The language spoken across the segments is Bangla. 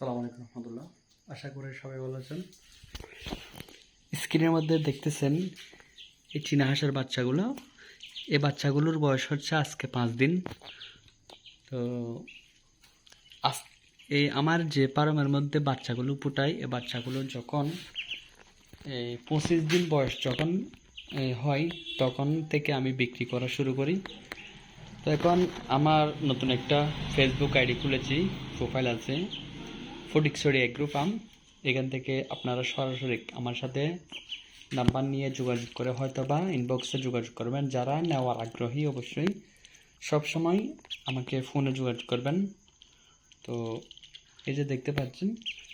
সালাম আলাইকুম রহমতুল্লাহ। আশা করি সবাই ভালো আছেন। স্ক্রিনের মধ্যে দেখতেছেন এই চীনা হাঁসের বাচ্চাগুলো। এই বাচ্চাগুলোর বয়স হচ্ছে আজকে পাঁচ দিন। তো আজ এই আমার যে পারমের মধ্যে বাচ্চাগুলো ফুটাই এই বাচ্চাগুলো যখন এই পঁচিশ দিন বয়স যখন হয়, তখন থেকে আমি বিক্রি করা শুরু করি। তো এখন আমার নতুন একটা ফেসবুক আইডি খুলেছি প্রোফাইল আছে। ফটিকছড়ি এগ্রো ফার্ম এখান থেকে আপনারা সরাসরি আমার সাথে নাম্বার নিয়ে যোগাযোগ করে হয়তো বা ইনবক্সে যোগাযোগ করবেন। যারা নেওয়ার আগ্রহী অবশ্যই সব সময় আমাকে ফোনে যোগাযোগ করবেন। তো এই যে দেখতে পাচ্ছেন,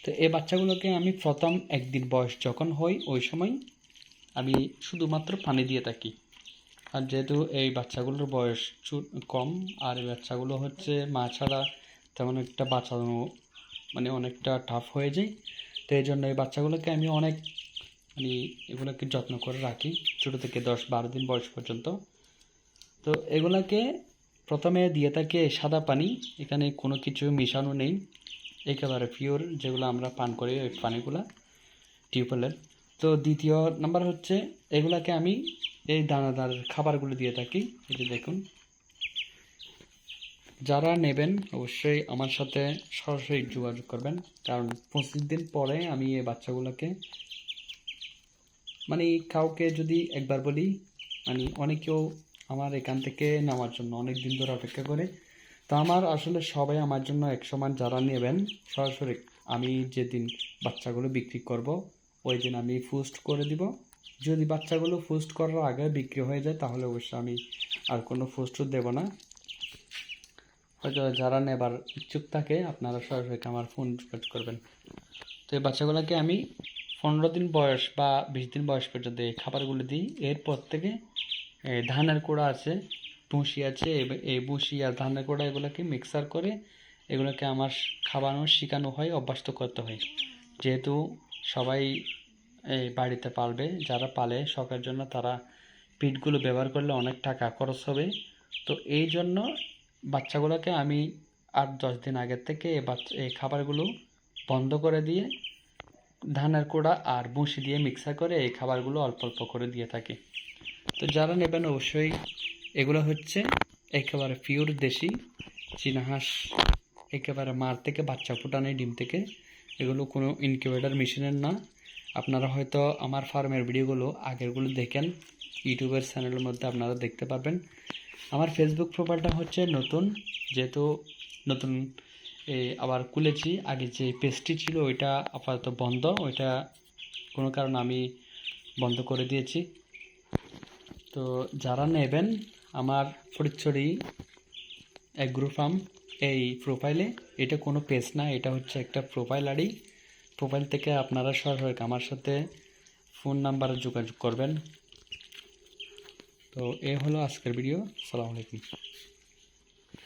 তো এই বাচ্চাগুলোকে আমি প্রথম একদিন বয়স যখন হই, ওই সময় আমি শুধুমাত্র পানি দিয়ে থাকি। আর যেহেতু এই বাচ্চাগুলোর বয়স কম, আর এই বাচ্চাগুলো হচ্ছে মা ছাড়া তেমন একটা বাঁচানো মানে অনেকটা টাফ হয়ে যায় তো এই জন্য এই বাচ্চাগুলোকে আমি অনেক মানে এগুলোকে যত্ন করে রাখি, ছোটো থেকে দশ বারো দিন বয়স পর্যন্ত। তো এগুলাকে প্রথমে দিয়ে থাকে সাদা পানি, এখানে কোনো কিছু মিশানো নেই। একেবারে পিওর যেগুলো আমরা পান করি ওই পানিগুলো টিউবওয়েলের তো দ্বিতীয় নাম্বার হচ্ছে এগুলাকে আমি এই দানাদার খাবারগুলো দিয়ে থাকি, এই যে দেখুন। যারা নেবেন, অবশ্যই আমার সাথে সরাসরি যোগাযোগ করবেন। কারণ পঁচিশ দিন পরে আমি এই বাচ্চাগুলোকে মানে কাউকে যদি একবার বলি মানে অনেকেও আমার এখান থেকে নেওয়ার জন্য অনেক দিন ধরে অপেক্ষা করে। তো আমার আসলে সবাই আমার জন্য এক সমান যারা নেবেন, সরাসরি আমি যেদিন বাচ্চাগুলো বিক্রি করব, ওই দিন আমি ফুস্ট করে দিব। যদি বাচ্চাগুলো ফুস্ট করার আগে বিক্রি হয়ে যায়, তাহলে অবশ্যই আমি আর কোনো ফুস্টও দেব না। হয়তো যারা নেবার ইচ্ছুক থাকে, আপনারা সরাসরি আমার ফোন যোগাযোগ করবেন। তো এই বাচ্চাগুলোকে আমি পনেরো দিন বয়স বা বিশ দিন বয়স পর্যন্ত এই খাবারগুলো দিই। এরপর থেকে ধানের কোড়া আছে, ভুসি আছে, এই- এই ভুসি আর ধানের কোড়া এগুলোকে মিক্সার করে এগুলোকে আমার খাওয়ানো, শেখানো হয়, অভ্যস্ত করতে হয়। যেহেতু সবাই এই বাড়িতে পালবে, যারা পালে শখের জন্য তারা পিঠগুলো ব্যবহার করলে অনেক টাকা খরচ হবে। তো এই জন্য বাচ্চাগুলোকে আমি আর দশ দিন আগের থেকে এই খাবারগুলো বন্ধ করে দিয়ে ধানের কোড়া আর বঁশি দিয়ে মিক্সার করে এই খাবারগুলো অল্প অল্প করে দিয়ে থাকি। তো যারা নেবেন অবশ্যই এগুলো হচ্ছে একেবারে পিওর দেশি চীনা হাঁস, একেবারে মার থেকে বাচ্চা ফুটানো ডিম থেকে। এগুলো কোনো ইনকিউবেটার মেশিনের না। আপনারা হয়তো আমার ফার্মের ভিডিওগুলো আগেরগুলো দেখেন ইউটিউবের চ্যানেলের মধ্যে আপনারা দেখতে পারবেন। আমার ফেসবুক প্রোফাইলটা হচ্ছে নতুন, যেহেতু নতুন আবার খুলেছি। আগে যে পেজটি ছিল ওইটা আপাতত বন্ধ, ওইটা কোনো কারণে আমি বন্ধ করে দিয়েছি। তো যারা নেবেন আমার ফরিদছড়ি অ্যাগ্রো ফার্ম এই প্রোফাইলে এটা কোনো পেজ না, এটা হচ্ছে একটা প্রোফাইল আইডি প্রোফাইল থেকে আপনারা সরাসরি আমার সাথে ফোন নাম্বারে যোগাযোগ করবেন। তো এ হলো আজকের ভিডিও সালাম আলাইকুম